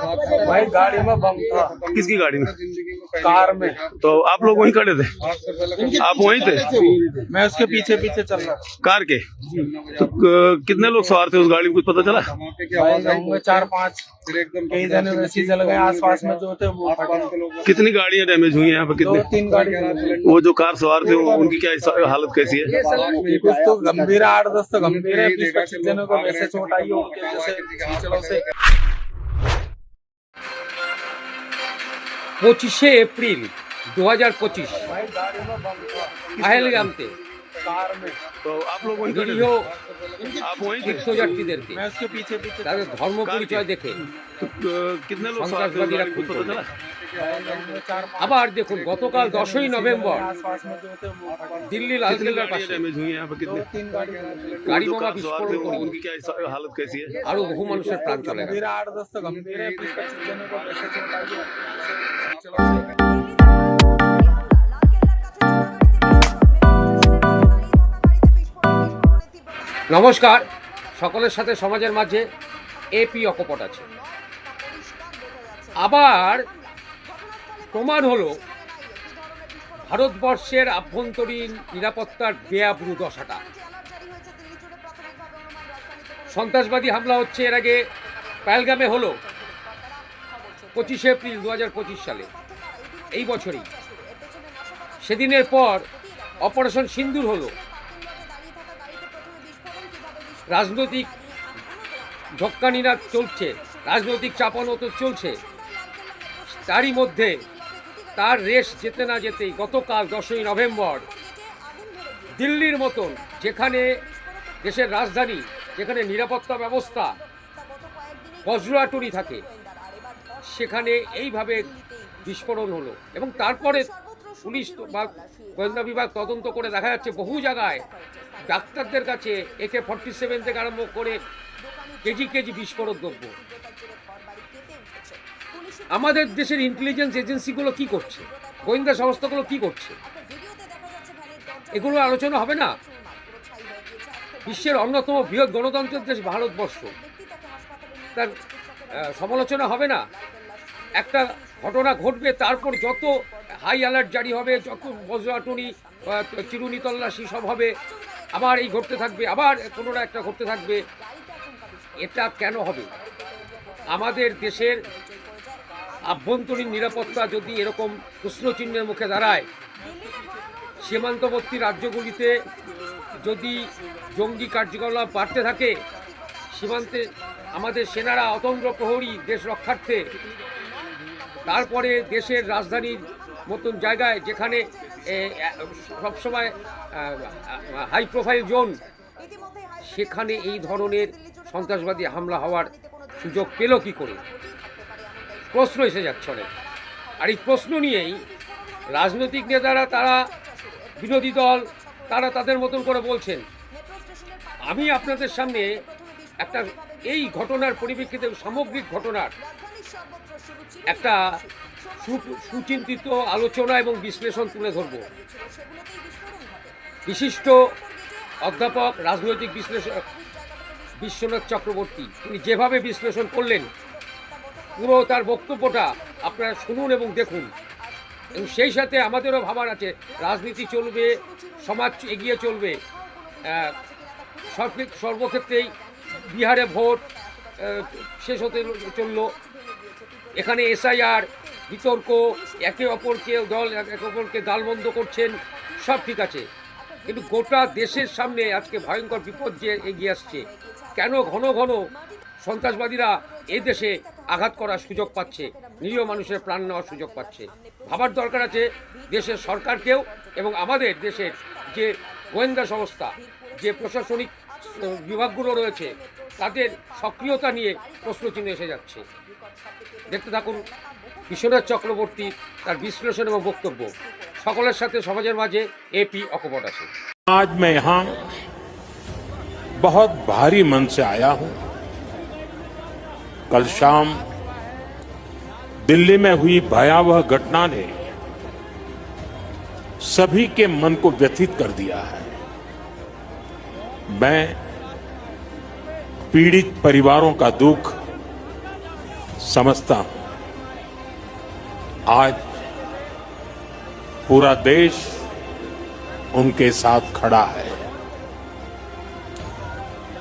भाई गाड़ी में बम था। किसकी गाड़ी में? कार में। तो आप लोग वहीं खड़े थे? आप वहीं थे? मैं उसके पीछे पीछे चल रहा कार के? तो कितने लोग सवार थे उस गाड़ी में? कुछ पता चला? चार पाँच। कई जने चल गए। आसपास में जो थे वो कितनी गाड़ियाँ डैमेज हुई हैं यहाँ पे? कितनी? तीन गाड़ी वो जो कार सवार थे उनकी क्या हालत कैसी है? कुछ तो गंभीर आठ दस तो गंभीर है। चोट आई है পঁচিশে এপ্রিল দু হাজার পঁচিশ। আহেলগ্রামতে নিরীহ তীর্থযাত্রীদেরকে। তাদের ধর্ম পরিচয় দেখে সন্ত্রাসবাদীরা খুন আবার দেখুন, গতকাল দশই নভেম্বর দিল্লি লালকেল্লার পাশে গাড়ি বোমা বিস্ফোরণ করে আরও বহু মানুষের প্রাণ চলে গেল। নমস্কার, সকলের সাথে সমাজের মাঝে এপি অকপট আছে। আবার প্রমাণ হলো, ভারতবর্ষের আভ্যন্তরীণ নিরাপত্তার বেয়াব্রু দশাটা। সন্ত্রাসবাদী হামলা হচ্ছে এর আগে পায়েলগামে হলো, পঁচিশে এপ্রিল দু হাজার পঁচিশ সালে। এই বছরই। সেদিনের পর অপারেশন সিন্দুর হলো। রাজনৈতিক ঝক্কানিরা চলছে। রাজনৈতিক চাপানো তো চলছে। তারই মধ্যে তার রেশ যেতে না যেতেই গতকাল দশই নভেম্বর দিল্লির মতন যেখানে দেশের রাজধানী, যেখানে নিরাপত্তা ব্যবস্থা বজ্রাটুরি থাকে, সেখানে এইভাবে বিস্ফোরণ হলো এবং তারপরে পুলিশ বা গোয়েন্দা বিভাগ তদন্ত করে দেখা যাচ্ছে বহু জায়গায় ডাক্তারদের কাছে একে ফর্টি সেভেন থেকে আরম্ভ করে কেজি কেজি বিস্ফোরক দ্রব্য। আমাদের দেশের ইন্টেলিজেন্স এজেন্সিগুলো কি করছে? গোয়েন্দা সংস্থাগুলো কি করছে? এগুলো আলোচনা হবে না? বিশ্বের অন্যতম বৃহৎ গণতন্ত্রের দেশ ভারতবর্ষ। তার সমালোচনা হবে না? একটা ঘটনা ঘটবে, তারপর যত হাই অ্যালার্ট জারি হবে, যত বজ্রাটনি চিরুনি তল্লাশি সব হবে, আবার এই ঘটতে থাকবে, আবার কোনো না একটা ঘটতে থাকবে, এটা কেন হবে? আমাদের দেশের আভ্যন্তরীণ নিরাপত্তা যদি এরকম প্রশ্নচিহ্নের মুখে দাঁড়ায়, সীমান্তবর্তী রাজ্যগুলিতে যদি জঙ্গি কার্যকলাপ বাড়তে থাকে, সীমান্তে আমাদের সেনারা অতন্ত্র প্রহরী দেশ রক্ষার্থে তারপরে দেশের রাজধানীর মতন জায়গায় যেখানে সবসময় হাই প্রোফাইল জোন সেখানে এই ধরনের সন্ত্রাসবাদী হামলা হওয়ার সুযোগ পেল কি করে? প্রশ্ন এসে যাচ্ছে অনেক। আর এই প্রশ্ন নিয়েই রাজনৈতিক নেতারা, তারা বিরোধী দল, তারা তাদের মতন করে বলছেন, আমি আপনাদের সামনে একটা এই ঘটনার পরিপ্রেক্ষিতে সামগ্রিক ঘটনার একটা সুচিন্তিত আলোচনা এবং বিশ্লেষণ তুলে ধরব। বিশিষ্ট অধ্যাপক, রাজনৈতিক বিশ্লেষক বিশ্বনাথ চক্রবর্তী, তিনি যেভাবে বিশ্লেষণ করলেন, পুরো তার বক্তব্যটা আপনারা শুনুন এবং দেখুন। এবং সেই সাথে আমাদেরও ভাবার আছে, রাজনীতি চলবে, সমাজ এগিয়ে চলবে সর্বক্ষেত্রেই বিহারে ভোট শেষ হতে চলল। এখানে এসআইআর, বিতর্ক, একে অপরকে দল, একে অপরকে গালবন্ধ করছেন, সব ঠিক আছে। কিন্তু গোটা দেশের সামনে আজকে ভয়ঙ্কর বিপদ যে এগিয়ে আসছে। কেন ঘন ঘন সন্ত্রাসবাদীরা এই দেশে আঘাত করার সুযোগ পাচ্ছে? নিরীহ মানুষের প্রাণ নেওয়ার সুযোগ পাচ্ছে। ভাবার দরকার আছে দেশের সরকারকেও এবং আমাদের দেশের যে গোয়েন্দা সংস্থা, যে প্রশাসনিক বিভাগগুলো রয়েছে, তাদের সক্রিয়তা নিয়ে প্রশ্নচিহ্ন এসে যাচ্ছে। দেখতে থাকুন বিশ্বনাথ চক্রবর্তী তার বিশ্লেষণ এবং বক্তব্য সকলের সাথে সমাজের মাঝে এপি অকপট আছে आज मैं यहाँ बहुत भारी मन से आया हूं कल शाम दिल्ली में हुई भयावह घटना ने सभी के मन को व्यथित कर दिया है मैं पीड़ित परिवारों का दुख समझता हूँ। आज पूरा देश उनके साथ खड़ा है।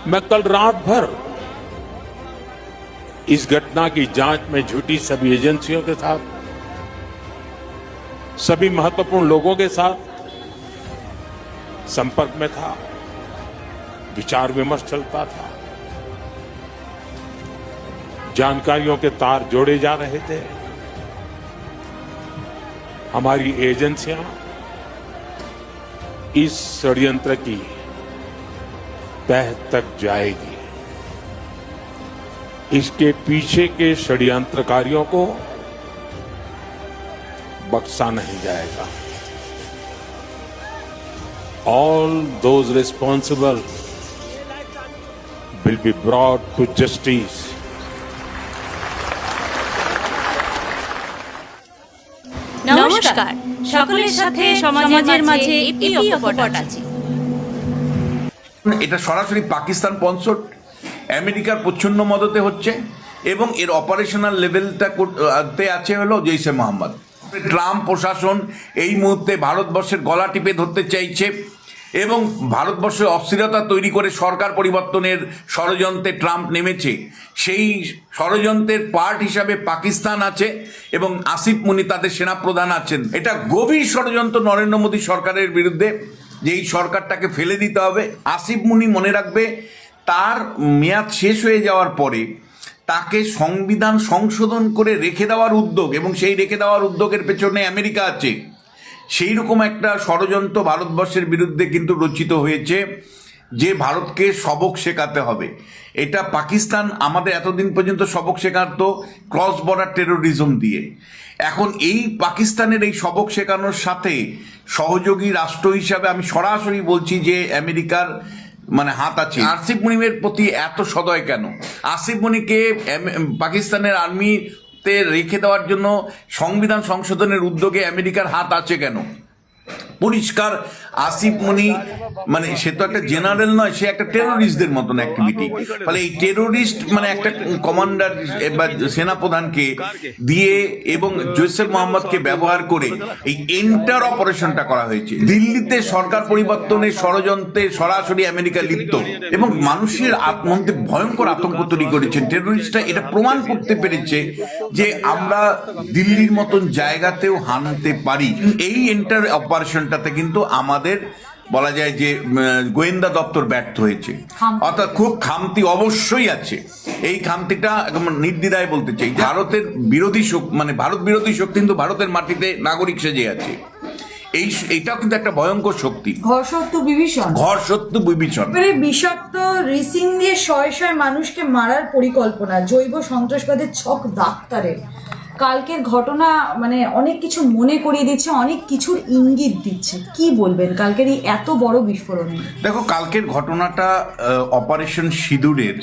मैं कल रात भर इस घटना की जाँच में जुटी सभी एजेंसियों के साथ, सभी महत्वपूर्ण लोगों के साथ संपर्क में था, विचार विमर्श चलता था। जानकारियों के तार जोड़े जा रहे थे। हमारी एजेंसियाँ इस षड्यंत्र की तह तक जाएगी। इसके पीछे के षड्यंत्रकारियों को बख्शा नहीं जाएगा। All those responsible will be brought to justice. সকলের সাথে সমাজের মাঝে আছে। এটা সরাসরি পাকিস্তান স্পন্সর্ড আমেরিকার প্রচ্ছন্ন মদতে হচ্ছে এবং এর অপারেশনাল লেভেলটা তে আছে হলো জৈসে মোহাম্মদ। ট্রাম্প প্রশাসন এই মুহূর্তে ভারতবর্ষের গলা টিপে ধরতে চাইছে। এবং ভারতবর্ষে অস্থিরতা তৈরি করে সরকার পরিবর্তনের ষড়যন্ত্রে ট্রাম্প নেমেছে। সেই ষড়যন্ত্রের পার্ট হিসাবে পাকিস্তান আছে এবং আসিফ মুনি তাদের সেনাপ্রধান আছেন। এটা গভীর ষড়যন্ত্র নরেন্দ্র মোদী সরকারের বিরুদ্ধে যে এই সরকারটাকে ফেলে দিতে হবে। আসিফ মুনি মনে রাখবে, তার মেয়াদ শেষ হয়ে যাওয়ার পরে তাকে সংবিধান সংশোধন করে রেখে দেওয়ার উদ্যোগ এবং সেই রেখে দেওয়ার উদ্যোগের পেছনে আমেরিকা আছে। সেই রকম একটা ষড়যন্ত্র ভারতবর্ষের বিরুদ্ধে কিন্তু রচিত হয়েছে, যে ভারতকে সবক শেখাতে হবে। এটা পাকিস্তান আমাদের এতদিন পর্যন্ত সবক শেখাত ক্রস বর্ডার টেরোরিজম দিয়ে। এখন এই পাকিস্তানের এই সবক শেখানোর সাথে সহযোগী রাষ্ট্র হিসাবে আমি সরাসরি বলছি যে আমেরিকার মানে হাত আছে। আসিফ মুনিমের প্রতি এত সদয় কেন? আসিফ মুনিকে পাকিস্তানের পাকিস্তানের আর্মিতে রেখে দেওয়ার জন্য সংবিধান সংশোধনের উদ্যোগে আমেরিকার হাত আছে কেন? পরিষ্কার আসিফ মুনি মানে সে তো একটা জেনারেল নয় সে একটা টেরোরিস্টদের মতন অ্যাক্টিভিটি ফলে এই টেরোরিস্ট মানে একটা কমান্ডার বা সেনাপ্রধানকে দিয়ে এবং জৈসের মোহাম্মদকে ব্যবহার করে এই এন্টার অপারেশনটা করা হয়েছে। দিল্লিতে সরকার পরিবর্তনের ষড়যন্ত্রে সরাসরি আমেরিকা লিপ্ত এবং মানুষের মধ্যে ভয়ঙ্কর আতঙ্ক তৈরি করেছেন টেরোরিস্টরা এটা প্রমাণ করতে পেরেছে যে আমরা দিল্লির মতন জায়গাতেও হানতে পারি। এই এন্টার অপারেশনটাতে কিন্তু আমাদের বলা যায় যে গোয়েন্দা দপ্তর ব্যর্থ হয়েছে। অর্থাৎ খুব খামতি অবশ্যই আছে। এই খামতিটা একদম নির্দ্বিধায় বলতে চাই। ভারতের বিরোধী মানে ভারত বিরোধী শক্তি কিন্তু ভারতের মাটিতে নাগরিক সেজে আছে। এই এইটাও কিন্তু একটা ভয়ঙ্কর শক্তি। ঘরসত্ব বিভীষণ। ঘর সত্য বিবেচন এবারে বিষাক্ত রিসিন দিয়ে শয়ে শয়ে মানুষকে মারার পরিকল্পনা জৈব সন্ত্রাসবাদের ছক ডাক্তারের। কালকের ঘটনা মানে অনেক কিছু মনে করিয়ে দিচ্ছে, অনেক কিছুর ইঙ্গিত দিচ্ছে। কি বলবেন? কালকের এই এত বড় বিস্ফোরণ দেখো, কালকের ঘটনাটা অপারেশন সিঁদুরের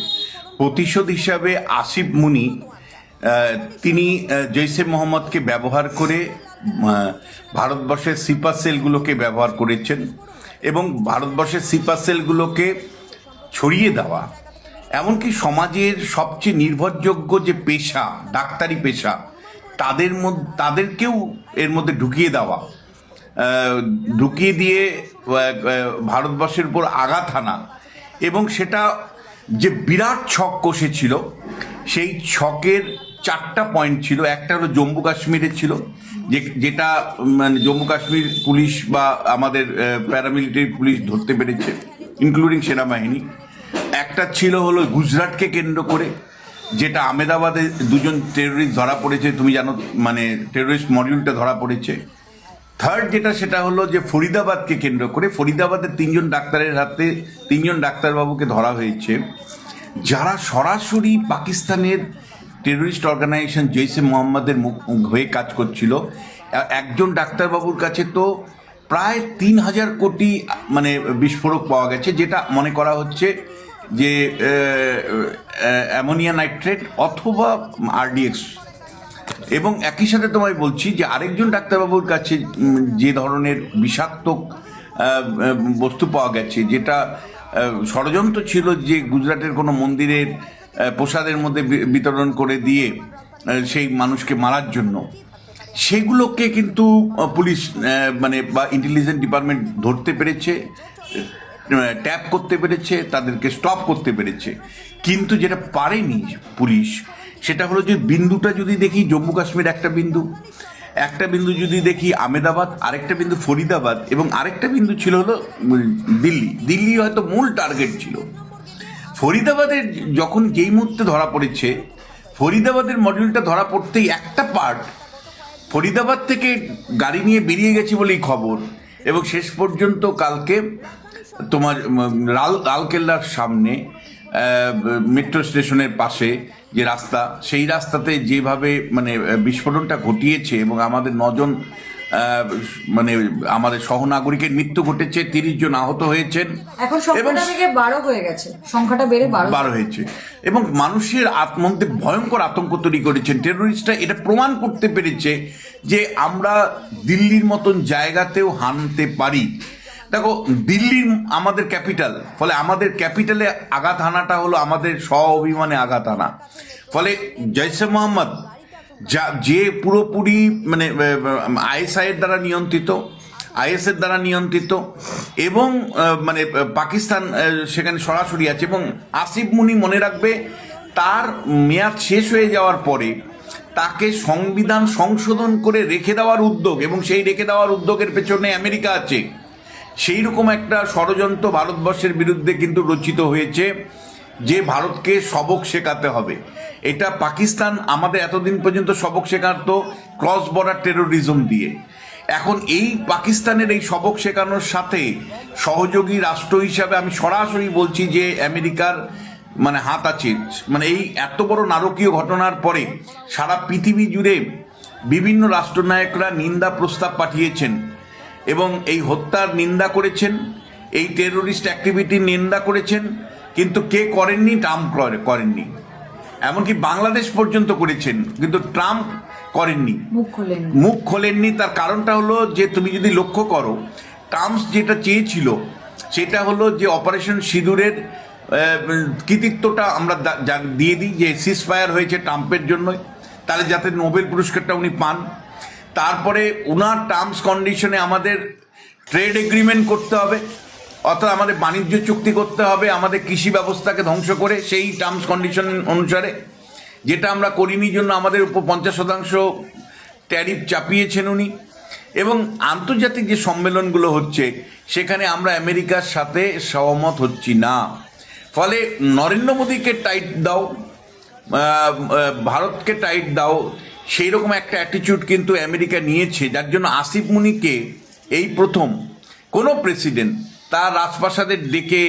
প্রতিশোধ হিসাবে আসিফ মুনি তিনি জৈসে মোহাম্মদকে ব্যবহার করে ভারতবর্ষের সিপার সেলগুলোকে ব্যবহার করেছেন এবং ভারতবর্ষের সিপার সেলগুলোকে ছড়িয়ে দেওয়া। এমনকি সমাজের সবচেয়ে নির্ভরযোগ্য যে পেশা, ডাক্তারি পেশা তাদের মধ্যে, তাদেরকেও এর মধ্যে ঢুকিয়ে দেওয়া। ঢুকিয়ে দিয়ে ভারতবর্ষের উপর আঘাত হানা। এবং সেটা যে বিরাট ছক কষেছিল সেই ছকের চারটা পয়েন্ট ছিল। একটা হলো জম্মু কাশ্মীরে ছিল, যে, যেটা মানে জম্মু কাশ্মীর পুলিশ বা আমাদের প্যারামিলিটারি পুলিশ ধরতে পেরেছে ইনক্লুডিং সেনাবাহিনী। একটা ছিল হলো গুজরাটকে কেন্দ্র করে যেটা আমেদাবাদে দুজন টেরোরিস্ট ধরা পড়েছে, তুমি জানো মানে টেরোরিস্ট মডিউলটা ধরা পড়েছে। থার্ড যেটা, সেটা হলো যে ফরিদাবাদকে কেন্দ্র করে ফরিদাবাদের তিনজন ডাক্তারের হাতে, তিনজন ডাক্তারবাবুকে ধরা হয়েছে। যারা সরাসরি পাকিস্তানের টেরোরিস্ট অর্গানাইজেশন জৈসে মোহাম্মদের হয়ে কাজ করছিল, একজন ডাক্তারবাবুর কাছে তো প্রায় তিন হাজার কোটি মানে বিস্ফোরক পাওয়া গেছে, যেটা মনে করা হচ্ছে যে অ্যামোনিয়া নাইট্রেট অথবা আরডিএক্স। এবং একই সাথে তোমায় বলছি যে, আরেকজন ডাক্তারবাবুর কাছে যে ধরনের বিষাক্ত বস্তু পাওয়া গেছে, যেটা ষড়যন্ত্র ছিল যে, গুজরাটের কোনো মন্দিরের প্রসাদের মধ্যে বিতরণ করে দিয়ে সেই মানুষকে মারার জন্য, সেগুলোকে কিন্তু পুলিশ মানে বা ইন্টেলিজেন্স ডিপার্টমেন্ট ধরতে পেরেছে। ট্যাপ করতে পেরেছে, তাদেরকে স্টপ করতে পেরেছে। কিন্তু যেটা পারেনি পুলিশ, সেটা হলো যে বিন্দুটা যদি দেখি, জম্মু কাশ্মীর একটা বিন্দু একটা বিন্দু যদি দেখি আমেদাবাদ, আরেকটা বিন্দু ফরিদাবাদ, এবং আরেকটা বিন্দু ছিল হলো দিল্লি। দিল্লি হয়তো মূল টার্গেট ছিল। ফরিদাবাদের যখন যেই মুহূর্তে ধরা পড়েছে, ফরিদাবাদের মডিউলটা ধরা পড়তেই একটা পার্ট ফরিদাবাদ থেকে গাড়ি নিয়ে বেরিয়ে গেছে বলেই খবর, এবং শেষ পর্যন্ত কালকে তোমার লাল লালকেল্লার সামনে মেট্রো স্টেশনের পাশে যে রাস্তা সেই রাস্তাতে যেভাবে মানে বিস্ফোরণটা ঘটিয়েছে এবং আমাদের নজন মানে আমাদের সহনাগরিকের মৃত্যু ঘটেছে তিরিশ জন আহত হয়েছেন। এখন এবং বারো হয়ে গেছে। সংখ্যাটা বেড়ে বারো হয়েছে। এবং মানুষের আত্মমধ্যে ভয়ঙ্কর আতঙ্ক তৈরি করেছেন। টেরোরিস্টরা এটা প্রমাণ করতে পেরেছে যে আমরা দিল্লির মতন জায়গাতেও হানতে পারি। দেখো দিল্লির আমাদের ক্যাপিটাল, ফলে আমাদের ক্যাপিটালে আঘাত হানাটা হলো আমাদের স্ব অভিমানে আঘাত হানা ফলে জৈসে মোহাম্মদ যা, যে পুরোপুরি মানে আইএসআই এর দ্বারা নিয়ন্ত্রিত আইএস এর দ্বারা নিয়ন্ত্রিত, এবং মানে পাকিস্তান সেখানে সরাসরি আছে, এবং আসিফ মুনি মনে রাখবে, তার মেয়াদ শেষ হয়ে যাওয়ার পরে তাকে সংবিধান সংশোধন করে রেখে দেওয়ার উদ্যোগ, এবং সেই রেখে দেওয়ার উদ্যোগের পেছনে আমেরিকা আছে। সেই রকম একটা ষড়যন্ত্র ভারতবর্ষের বিরুদ্ধে কিন্তু রচিত হয়েছে, যে ভারতকে সবক শেখাতে হবে। এটা পাকিস্তান আমাদের এতদিন পর্যন্ত সবক শেখাত ক্রস বর্ডার টেরোরিজম দিয়ে। এখন এই পাকিস্তানের এই সবক শেখানোর সাথে সহযোগী রাষ্ট্র হিসাবে আমি সরাসরি বলছি যে আমেরিকার মানে হাত আছে। মানে এই এত বড় নারকীয় ঘটনার পরে সারা পৃথিবী জুড়ে বিভিন্ন রাষ্ট্রনায়করা নিন্দা প্রস্তাব পাঠিয়েছেন। এবং এই হত্যার নিন্দা করেছেন এই টেরোরিস্ট অ্যাক্টিভিটির নিন্দা করেছেন কিন্তু কে করেননি? ট্রাম্প করে- করেননি। এমনকি বাংলাদেশ পর্যন্ত করেছেন কিন্তু ট্রাম্প করেননি। মুখ খোলেননি। তার কারণটা হলো যে তুমি যদি লক্ষ্য করো টার্মস যেটা চেয়েছিল সেটা হলো যে অপারেশন সিঁদুরের কৃতিত্বটা আমরা যা- দিয়ে দিই যে সিসফায়ার হয়েছে ট্রাম্পের জন্যই। তাহলে যাতে নোবেল পুরস্কারটা উনি পান তারপরে ওনার টার্মস কন্ডিশনে আমাদের ট্রেড এগ্রিমেন্ট করতে হবে, অর্থাৎ আমাদের বাণিজ্য চুক্তি করতে হবে, আমাদের কৃষি ব্যবস্থাকে ধ্বংস করে সেই টার্মস কন্ডিশন অনুসারে। যেটা আমরা করিনি জন্য আমাদের উপর পঞ্চাশ শতাংশ ট্যারিফ চাপিয়েছেন উনি। এবং আন্তর্জাতিক যে সম্মেলনগুলো হচ্ছে, সেখানে আমরা আমেরিকার সাথে সহমত হচ্ছি না। ফলে নরেন্দ্র মোদীকে টাইট দাও ভারতকে টাইট দাও সেই রকম একটা অ্যাটিটিউড কিন্তু আমেরিকা নিয়েছে, যার জন্য আসিফ মুনিকে এই প্রথম কোনো প্রেসিডেন্ট তার রাজপ্রাসাদের ডেকে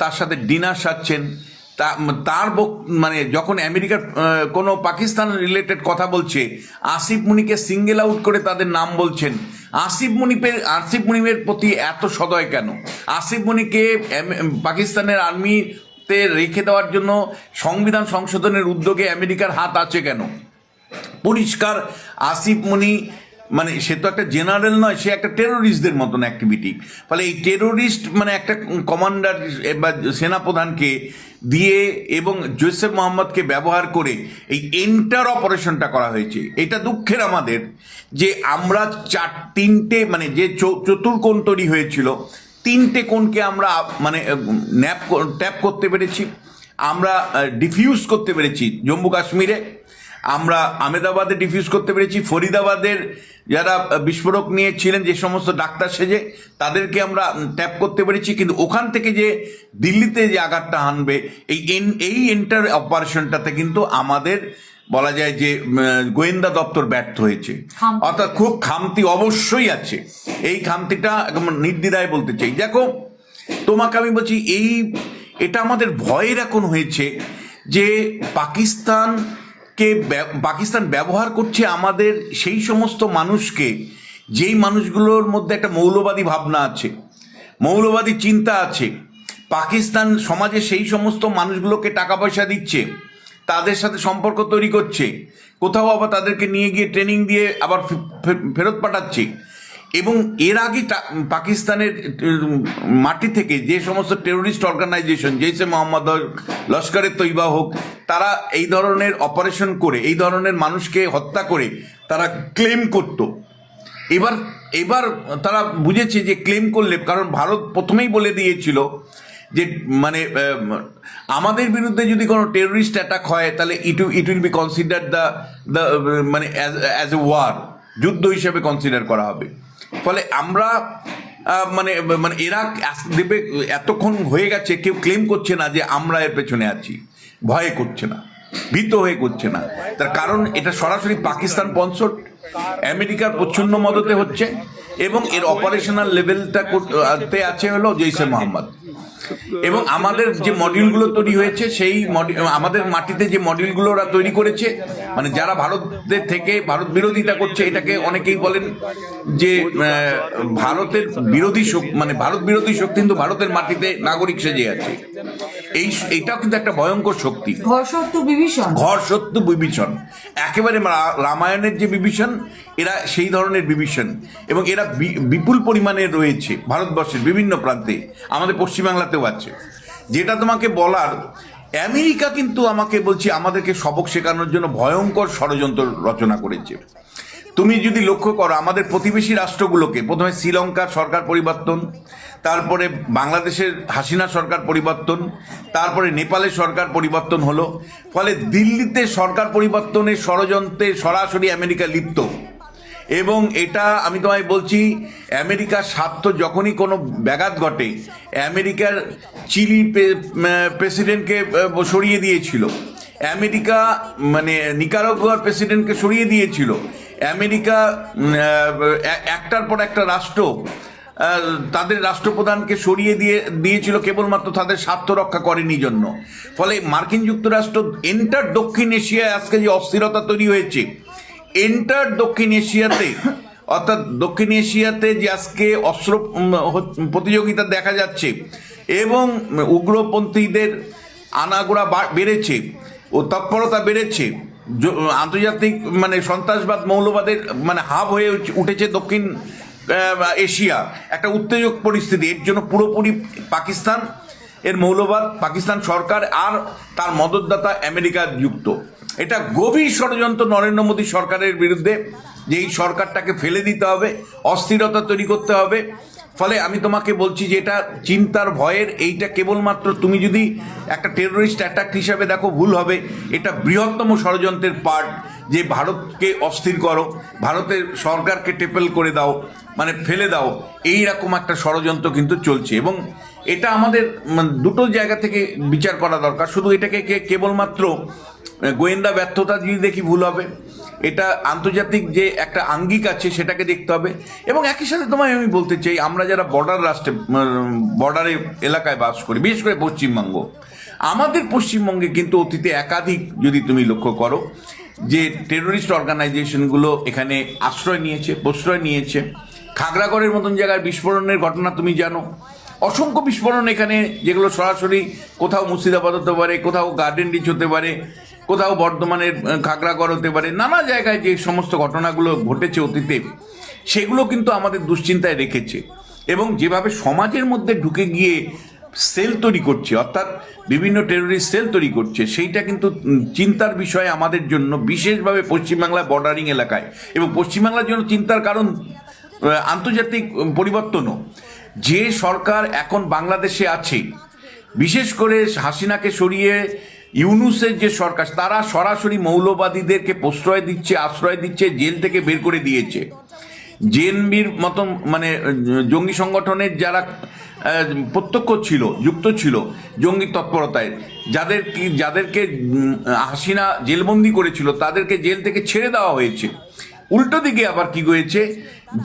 তার সাথে ডিনার সারছেন তা, তার মানে যখন আমেরিকার কোনো পাকিস্তান রিলেটেড কথা বলছে, আসিফ মুনিকে সিঙ্গেল আউট করে তাদের নাম বলছেন। আসিফ মুনিপের আসিফ মুনিমের প্রতি এত সদয় কেন? আসিফ মুনিকে পাকিস্তানের আর্মিতে রেখে দেওয়ার জন্য সংবিধান সংশোধনের উদ্যোগে আমেরিকার হাত আছে কেন? পরিষ্কার আসিফ মনি মানে সে তো একটা জেনারেল নয়, সে একটা টেরোরিস্টদের মতন অ্যাক্টিভিটি ফলে এই টেরোরিস্ট মানে একটা কমান্ডার বা সেনাপ্রধানকে দিয়ে এবং জোসেফ মোহাম্মদকে ব্যবহার করে এই এন্টার অপারেশনটা করা হয়েছে। এটা দুঃখের আমাদের যে আমরা চার, তিনটে মানে যে চতুর্কোণ তৈরি হয়েছিল, তিনটে কোণকে আমরা মানে ন্যাপ ট্যাপ করতে পেরেছি। আমরা ডিফিউজ করতে পেরেছি জম্মু কাশ্মীরে। আমরা আমেদাবাদে ডিফিউজ করতে পেরেছি ফরিদাবাদের যারা বিস্ফোরক নিয়ে ছিলেন যে সমস্ত ডাক্তার সেজে তাদেরকে আমরা ট্যাপ করতে পেরেছি। কিন্তু ওখান থেকে যে দিল্লিতে যে আঘাতটা হানবে এই এই এন্টার অপারেশনটাতে কিন্তু আমাদের বলা যায় যে গোয়েন্দা দপ্তর ব্যর্থ হয়েছে। অর্থাৎ খুব খামতি অবশ্যই আছে। এই খামতিটা একদম নির্দ্বিধায় বলতে চাই। দেখো তোমাকে আমি বলছি এই এটা আমাদের ভয়ের এখন হয়েছে যে পাকিস্তানকে ব্যব- পাকিস্তান ব্যবহার করছে আমাদের সেই সমস্ত মানুষকে, যেই মানুষগুলোর মধ্যে একটা মৌলবাদী ভাবনা আছে, মৌলবাদী চিন্তা আছে, পাকিস্তান সমাজে সেই সমস্ত মানুষগুলোকে টাকা পয়সা দিচ্ছে, তাদের সাথে সম্পর্ক তৈরি করছে, কোথাও আবার তাদেরকে নিয়ে গিয়ে ট্রেনিং দিয়ে আবার ফেরত পাঠাচ্ছে এবং এর আগে পাকিস্তানের মাটি থেকে যে সমস্ত টেরোরিস্ট অর্গানাইজেশন জেসে মোহাম্মদ লস্করের তৈবা হোক, তারা এই ধরনের অপারেশন করে, এই ধরনের মানুষকে হত্যা করে, তারা ক্লেম করতো। এবার এবার তারা বুঝেছে যে ক্লেম করলে, কারণ ভারত প্রথমেই বলে দিয়েছিল যে মানে আমাদের বিরুদ্ধে যদি কোনো টেররিস্ট অ্যাটাক হয়, তাহলে it it will be consider the the মানে অ্যাজ এ ওয়ার যুদ্ধ হিসেবে কনসিডার করা হবে। ফলে আমরা মানে মানে এরা দেবে, এতক্ষণ হয়ে গেছে, কেউ ক্লেম করছে না যে আমরা এর পেছনে আছি। ভয়ে করছে না, ভীত হয়ে করছে না। তার কারণ এটা সরাসরি পাকিস্তান পঞ্চট আমেরিকার প্রচ্ছন্ন মদতে হচ্ছে এবং এর অপারেশনাল লেভেলটা করতে আছে হলো জৈসে মোহাম্মদ। এবং আমাদের যে মডিউলগুলো তৈরি হয়েছে সেই আমাদের মাটিতে যে মডিউলগুলো ওরা তৈরি করেছে মানে যারা ভারতের থেকে ভারত বিরোধিতা করছে এটাকে অনেকেই বলেন যে ভারতের বিরোধী মানে ভারত বিরোধী শক্তি কিন্তু ভারতের মাটিতে নাগরিক সেজে আছে। এই এটাও কিন্তু একটা ভয়ঙ্কর শক্তি। ঘর শত্রু বিভীষণ। ঘর সত্য বিভীষণ। একেবারে রামায়ণের যে বিভীষণ এরা সেই ধরনের বিভীষণ। এবং এরা বিপুল পরিমাণে রয়েছে ভারতবর্ষের বিভিন্ন প্রান্তে। আমাদের পশ্চিমবাংলাতেও আছে। যেটা তোমাকে বলার, আমেরিকা কিন্তু আমাকে বলছি, আমাদেরকে সবক শেখানোর জন্য ভয়ঙ্কর ষড়যন্ত্র রচনা করেছে। তুমি যদি লক্ষ্য করো, আমাদের প্রতিবেশী রাষ্ট্রগুলোকে, প্রথমে শ্রীলঙ্কার সরকার পরিবর্তন, তারপরে বাংলাদেশের হাসিনা সরকার পরিবর্তন, তারপরে নেপালের সরকার পরিবর্তন হলো, ফলে দিল্লিতে সরকার পরিবর্তনের ষড়যন্ত্রে সরাসরি আমেরিকা লিপ্ত। এবং এটা আমি তোমায় বলছি, আমেরিকার স্বার্থ যখনই কোনো ব্যাঘাত ঘটে, আমেরিকার চিলি প্রেসিডেন্টকে সরিয়ে দিয়েছিল। আমেরিকা মানে নিকারাগুয়ার প্রেসিডেন্টকে সরিয়ে দিয়েছিল। আমেরিকা একটার পর একটা রাষ্ট্র তাদের রাষ্ট্রপ্রধানকে সরিয়ে দিয়ে, দিয়েছিল, কেবলমাত্র তাদের স্বার্থ রক্ষা করেনি জন্য। ফলে মার্কিন যুক্তরাষ্ট্র, এন্টার দক্ষিণ এশিয়ায় আজকে যে অস্থিরতা তৈরি হয়েছে এন্টার দক্ষিণ এশিয়াতে, অর্থাৎ দক্ষিণ এশিয়াতে যে আজকে অস্ত্র প্রতিযোগিতা দেখা যাচ্ছে এবং উগ্রপন্থীদের আনাগোড়া বেড়েছে ও তৎপরতা বেড়েছে। আন্তর্জাতিক মানে সন্ত্রাসবাদ, মৌলবাদের মানে হাব হয়ে উঠেছে দক্ষিণ এশিয়া। একটা উত্তেজক পরিস্থিতি। এর জন্য পুরোপুরি পাকিস্তান, এর মৌলবাদ, পাকিস্তান সরকার আর তার মদতদাতা আমেরিকা যুক্ত। এটা গভীর ষড়যন্ত্র নরেন্দ্র মোদী সরকারের বিরুদ্ধে যে এই সরকারটাকে ফেলে দিতে হবে, অস্থিরতা তৈরি করতে হবে। ফলে আমি তোমাকে বলছি যে এটা চিন্তার ভয়ের, এইটা কেবলমাত্র তুমি যদি একটা টেরোরিস্ট অ্যাটাক হিসাবে দেখো, ভুল হবে। এটা বৃহত্তম ষড়যন্ত্রের পার্ট যে ভারতকে অস্থির করো, ভারতের সরকারকে টেপেল করে দাও মানে ফেলে দাও এই রকম একটা ষড়যন্ত্র কিন্তু চলছে। এবং এটা আমাদের মানে দুটো জায়গা থেকে বিচার করা দরকার। শুধু এটাকে কেবলমাত্র গোয়েন্দা ব্যর্থতা যদি দেখি ভুল হবে, এটা আন্তর্জাতিক যে একটা আঙ্গিক আছে সেটাকে দেখতে হবে। এবং একই সাথে তোমায় আমি বলতে চাই, আমরা যারা বর্ডার রাষ্ট্রে বর্ডারে এলাকায় বাস করি, বিশেষ করে পশ্চিমবঙ্গ, আমাদের পশ্চিমবঙ্গে কিন্তু অতীতে একাধিক যদি তুমি লক্ষ্য করো, যে টেরোরিস্ট অর্গানাইজেশনগুলো এখানে আশ্রয় নিয়েছে, প্রশ্রয় নিয়েছে। খাগড়াগড়ের মতন জায়গায় বিস্ফোরণের ঘটনা তুমি জানো। অসংখ্য বিস্ফোরণ এখানে, যেগুলো সরাসরি কোথাও মুর্শিদাবাদ হতে পারে, কোথাও গার্ডেন রিচ হতে পারে কোথাও বর্ধমানের আহ, খাগড়াগড় হতে পারে নানা জায়গায় যে সমস্ত ঘটনাগুলো ঘটেছে অতীতে সেগুলো কিন্তু আমাদের দুশ্চিন্তায় রেখেছে। এবং যেভাবে সমাজের মধ্যে ঢুকে গিয়ে সেল তৈরি করছে অর্থাৎ বিভিন্ন টেরোরিস্ট সেল তৈরি করছে সেইটা কিন্তু চিন্তার বিষয় আমাদের জন্য বিশেষভাবে পশ্চিমবাংলা বর্ডারিং এলাকায়। এবং পশ্চিমবাংলার জন্য চিন্তার কারণ আন্তর্জাতিক পরিবর্তনও। যে সরকার এখন বাংলাদেশে আছে বিশেষ করে হাসিনাকে সরিয়ে ইউনুসের যে সরকার, তারা সরাসরি মৌলবাদীদেরকে প্রশ্রয় দিচ্ছে, আশ্রয় দিচ্ছে, জেল থেকে বের করে দিয়েছে। জেএনবির মতন মানে জঙ্গি সংগঠনের যারা প্রত্যক্ষ ছিল, যুক্ত ছিল জঙ্গি তৎপরতায়, যাদের যাদেরকে হাসিনা জেলবন্দি করেছিল, তাদেরকে জেল থেকে ছেড়ে দেওয়া হয়েছে। উল্টো দিকে আবার কি হয়েছে?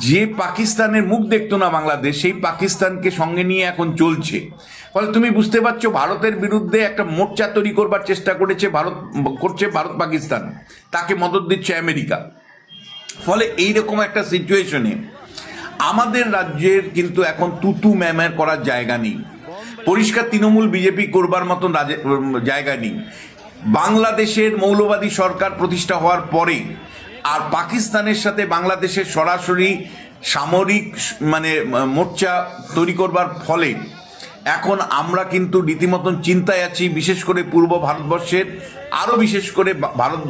যে পাকিস্তানের মুখ দেখতো না বাংলাদেশ, সেই পাকিস্তানকে সঙ্গে নিয়ে এখন চলছে। ফলে তুমি বুঝতে পারছ, ভারতের বিরুদ্ধে একটা মোর্চা তৈরি করবার চেষ্টা করেছে ভারত, করছে ভারত পাকিস্তান। তাকে মদত দিচ্ছে আমেরিকা। ফলে এইরকম একটা সিচুয়েশনে আমাদের রাজ্যের কিন্তু এখন তুতু ম্যামের করার জায়গা নেই। পরিষ্কার তৃণমূল বিজেপি করবার মতন জায়গা নেই। বাংলাদেশের মৌলবাদী সরকার প্রতিষ্ঠা হওয়ার পরে আর পাকিস্তানের সাথে বাংলাদেশের সরাসরি সামরিক মানে মোর্চা তৈরি করবার ফলে এখন আমরা কিন্তু রীতিমতন চিন্তায় আছি, বিশেষ করে পূর্ব ভারতবর্ষের, আরও বিশেষ করে ভারত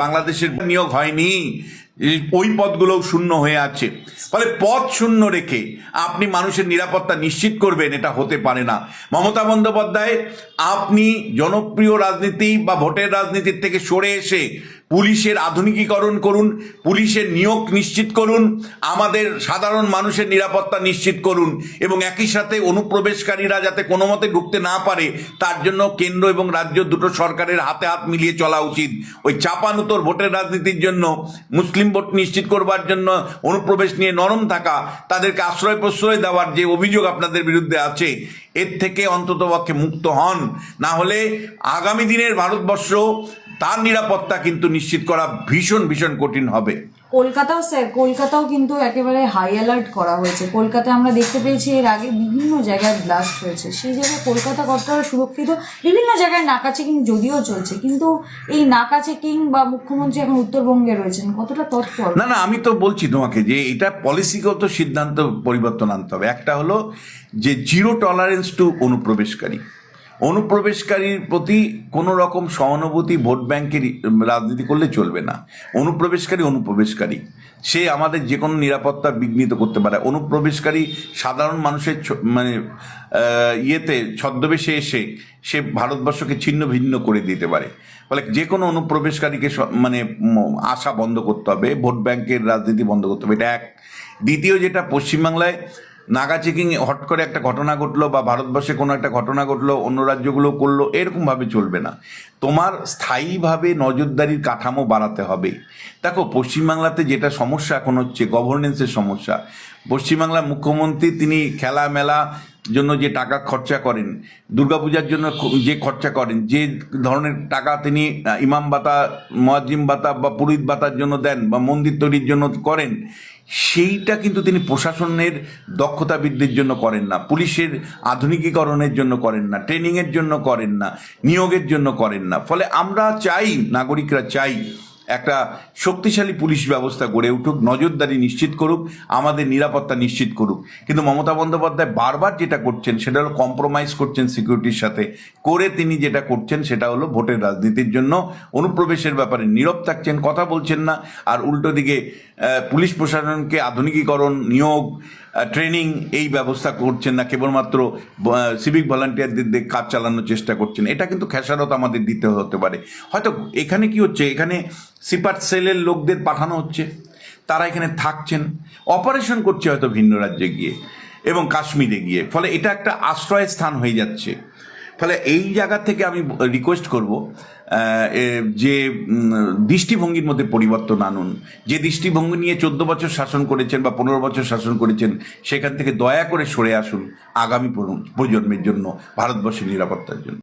বাংলাদেশের নিয়োগ হয়নি। ওই পদগুলোও শূন্য হয়ে আছে। ফলে পদ শূন্য রেখে আপনি মানুষের নিরাপত্তা নিশ্চিত করবেন, এটা হতে পারে না। মমতা বন্দ্যোপাধ্যায়, আপনি জনপ্রিয় রাজনীতি বা ভোটের রাজনীতির থেকে সরে এসে পুলিশের আধুনিকীকরণ করুন, পুলিশের নিয়োগ নিশ্চিত করুন, আমাদের সাধারণ মানুষের নিরাপত্তা নিশ্চিত করুন এবং একই সাথে অনুপ্রবেশকারীরা যাতে কোনো মতে ঢুকতে না পারে, তার জন্য কেন্দ্র এবং রাজ্য দুটো সরকারের হাতে হাত মিলিয়ে চলা উচিত। ওই চাপানুতোর ভোটের রাজনীতির জন্য, মুসলিম ভোট নিশ্চিত করবার জন্য অনুপ্রবেশ নিয়ে নরম থাকা, তাদেরকে আশ্রয় প্রশ্রয় দেওয়ার যে অভিযোগ আপনাদের বিরুদ্ধে আছে এর থেকে অন্ততপক্ষে মুক্ত হন। না হলে আগামী দিনের ভারতবর্ষ তার নিরাপত্তা কিন্তু নিশ্চিত করা ভীষণ ভীষণ কঠিন হবে। কলকাতাও স্যার কলকাতাও কিন্তু একেবারে হাই অ্যালার্ট করা হয়েছে। কলকাতায় আমরা দেখতে পেয়েছি এর আগে বিভিন্ন জায়গায় ব্লাস্ট হয়েছে। সেই জায়গায় কলকাতা কতটা সুরক্ষিত? বিভিন্ন জায়গায় নাকা চেকিং যদিও চলছে, কিন্তু এই নাকা চেকিং বা মুখ্যমন্ত্রী এখন উত্তরবঙ্গে রয়েছেন, কতটা তৎপর? না না, আমি তো বলছি তোমাকে যে এটা পলিসিগত সিদ্ধান্ত পরিবর্তন আনতে হবে। একটা হলো যে জিরো টলারেন্স টু অনুপ্রবেশকারী। অনুপ্রবেশকারীর প্রতি কোনো রকম সহানুভূতি ভোট ব্যাংকের রাজনীতি করলে চলবে না। অনুপ্রবেশকারী অনুপ্রবেশকারী। সে আমাদের যে কোনো নিরাপত্তা বিঘ্নিত করতে পারে। অনুপ্রবেশকারী সাধারণ মানুষের মানে ইয়েতে, ছদ্মবেশে এসে সে ভারতবর্ষকে ছিন্ন ভিন্ন করে দিতে পারে। ফলে যে কোনো অনুপ্রবেশকারীকে মানে আশা বন্ধ করতে হবে, ভোট ব্যাংকের রাজনীতি বন্ধ করতে হবে। এটা এক। দ্বিতীয় যেটা পশ্চিমবাংলায় নাগা চেকিং হট করে একটা ঘটনা ঘটলো বা ভারতবর্ষে কোনো একটা ঘটনা ঘটলো, অন্য রাজ্যগুলো করল, এরকমভাবে চলবে না। তোমার স্থায়ীভাবে নজরদারির কাঠামো বাড়াতে হবে। দেখো, পশ্চিমবাংলাতে যেটা সমস্যা এখন হচ্ছে গভর্নেন্সের সমস্যা। পশ্চিমবাংলার মুখ্যমন্ত্রী তিনি খেলা মেলা জন্য যে টাকা খরচা করেন, দুর্গাপূজার জন্য যে খরচা করেন, যে ধরনের টাকা তিনি ইমাম ভাতা, মোয়াজ্জিম ভাতা বা পুরোহিত ভাতার জন্য দেন বা মন্দির তৈরির জন্য করেন সেইটা কিন্তু তিনি প্রশাসনের দক্ষতা বৃদ্ধির জন্য করেন না, পুলিশের আধুনিকীকরণের জন্য করেন না ট্রেনিংয়ের জন্য করেন না, নিয়োগের জন্য করেন না। ফলে আমরা চাই, নাগরিকরা চাই একটা শক্তিশালী পুলিশ ব্যবস্থা গড়ে উঠুক, নজরদারি নিশ্চিত করুক, আমাদের নিরাপত্তা নিশ্চিত করুক। কিন্তু মমতা বন্দ্যোপাধ্যায় বারবার যেটা করছেন, সেটা হলো কম্প্রোমাইজ করছেন সিকিউরিটির সাথে। করে তিনি যেটা করছেন, সেটা হলো ভোটের রাজনীতির জন্য। অনুপ্রবেশের ব্যাপারে নীরব থাকছেন, কথা বলছেন না। আর উল্টো দিকে পুলিশ প্রশাসনকে আধুনিকীকরণ, নিয়োগ ট্রেনিং এই ব্যবস্থা করছেন না। কেবলমাত্র সিভিক ভলান্টিয়ারদের দিয়ে কাজ চালানোর চেষ্টা করছেন। এটা কিন্তু খেসারত আমাদের দিতে হতে পারে। হয়তো এখানে কি হচ্ছে? এখানে সিপার সেলের লোকদের পাঠানো হচ্ছে। তারা এখানে থাকছেন। অপারেশন করছে হয়তো ভিন্ন রাজ্যে গিয়ে এবং কাশ্মীরে গিয়ে। ফলে এটা একটা আশ্রয় স্থান হয়ে যাচ্ছে। ফলে এই জায়গা থেকে আমি রিকোয়েস্ট করব যে দৃষ্টিভঙ্গির মধ্যে পরিবর্তন আনুন। যে দৃষ্টিভঙ্গি নিয়ে চোদ্দ বছর শাসন করেছেন বা পনেরো বছর শাসন করেছেন, সেখান থেকে দয়া করে সরে আসুন আগামী প্রজন্মের জন্য, ভারতবর্ষের নিরাপত্তার জন্য।